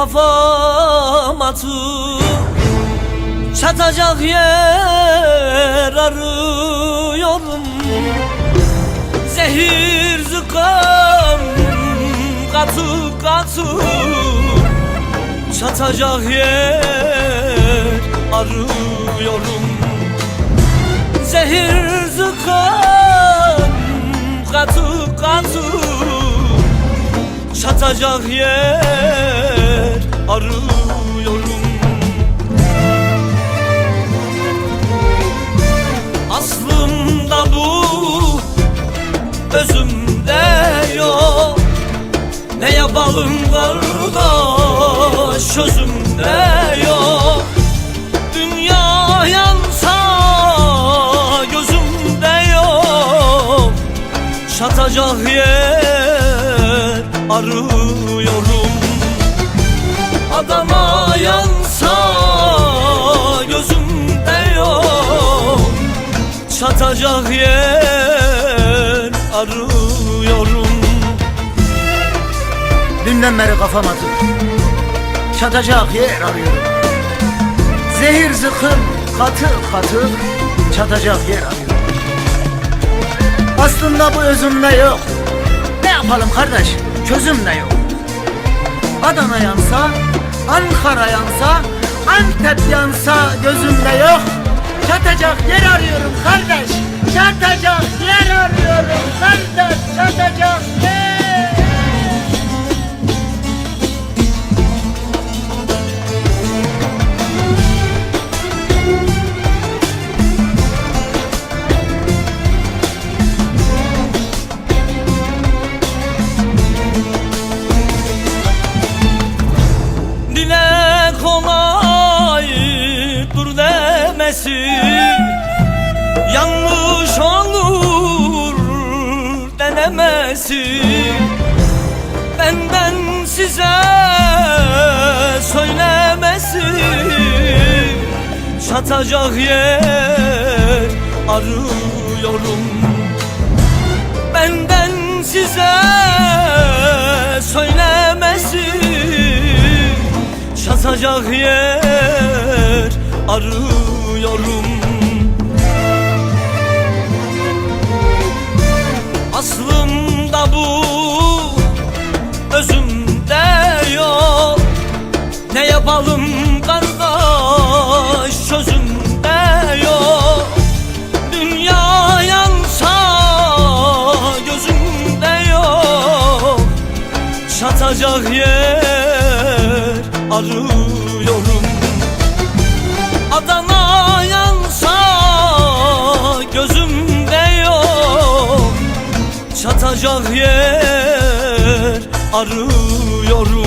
kafam atıp Çatacak yer arıyorum. Zehir zıkkam katı katı. Çatacak yer arıyorum. Zehir zıkkam katı katı. Çatacak yer arıyorum. Aslımda bu özümde yok. Ne yapalım kardeş çözümde yok. Dünya yansa gözümde yok. Çatacak yer arıyorum Adama yansa gözümde yok. Çatacak yer arıyorum. Dünden beri kafam atık Çatacak yer arıyorum. Zehir zıkkım katı katı Çatacak yer arıyorum. Aslında bu özümde yok. Ne yapalım kardeş? Çözüm de yok. Adana yansa Ankara yansa Antep yansa gözümde yok. Çatacak yer arıyorum kardeş Çatacak yer arıyorum kardeş Çatacak yer Dile kolay dur demesi Yanlış olur denemesi. Benden size söylemesi Çatacak yer arıyorum. Benden size Çatacak yer arıyorum. Aslımda bu özümde yok. Ne yapalım kardeş çözümde yok. Dünya yansa gözümde yok. Çatacak yer arıyorum. Adana yansa gözümde yok. Çatacak yer arıyorum